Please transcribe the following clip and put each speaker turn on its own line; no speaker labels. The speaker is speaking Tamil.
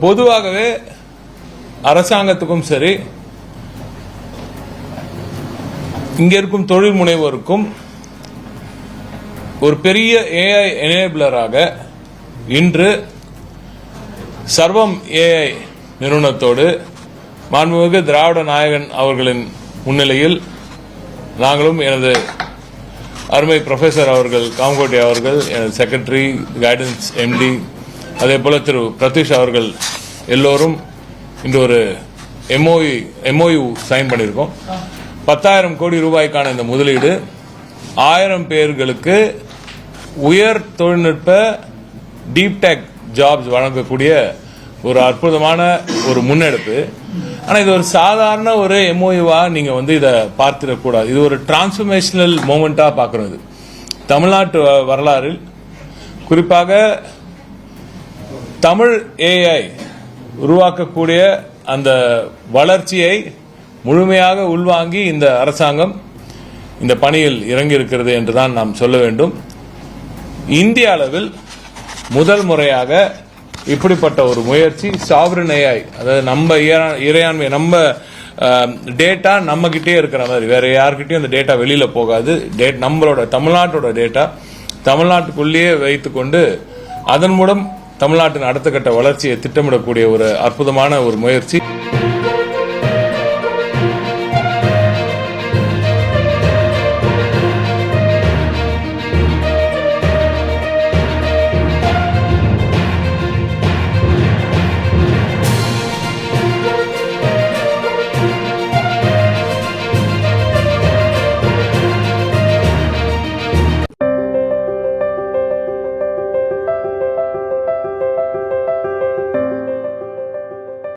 பொதுவாகவே அரசாங்கத்துக்கும் சரி இங்க இருக்கும் தொழில் முனைவோருக்கும் ஒரு பெரிய ஏஐ எனேபிளராக இன்று சர்வம் ஏஐ நிறுவனத்தோடு மாண்புமிகு திராவிட நாயகன் அவர்களின் முன்னிலையில் நாங்களும் எனது அருமை ப்ரொஃபசர் அவர்கள் காமகோட்டி அவர்கள் எனது செக்ரட்டரி கைடன்ஸ் எம்டி அதே போல திரு பிரதீஷ் அவர்கள் எல்லோரும் இன்று ஒரு எம்ஓயு எம்ஓயு சைன் பண்ணியிருக்கோம். பத்தாயிரம் கோடி ரூபாய்க்கான இந்த முதலீடு ஆயிரம் பேர்களுக்கு உயர் தொழில்நுட்ப டீப் டெக் ஜாப்ஸ் வழங்கக்கூடிய ஒரு அற்புதமான ஒரு முன்னெடுப்பு. ஆனால் இது ஒரு சாதாரண ஒரு எம்ஓயுவாக நீங்கள் வந்து இதை பார்த்துடக்கூடாது. இது ஒரு டிரான்ஸ்ஃபர்மேஷனல் மூமெண்ட்டாக பார்க்குறது தமிழ்நாட்டு வ- வரலாறில் குறிப்பாக தமிழ் ஏஐ உருவாக்கக்கூடிய அந்த வளர்ச்சியை முழுமையாக உள்வாங்கி இந்த அரசாங்கம் இந்த பணியில் இறங்கி இருக்கிறது என்றுதான் நாம் சொல்ல வேண்டும். இந்திய அளவில் முதல் முறையாக இப்படிப்பட்ட ஒரு முயற்சி சாவரன் ஏஐ அதாவது நம்ம இறையாண்மை நம்ம டேட்டா நம்ம கிட்டே இருக்கிற மாதிரி. வேற யார்கிட்டயும் அந்த டேட்டா வெளியில போகாது. டேட் நம்மளோட தமிழ்நாட்டோட டேட்டா தமிழ்நாட்டுக்குள்ளேயே வைத்துக்கொண்டு அதன் மூலம் தமிழ்நாட்டின் அடுத்த கட்ட வளர்ச்சியை திட்டமிடக்கூடிய ஒரு அற்புதமான ஒரு முயற்சி.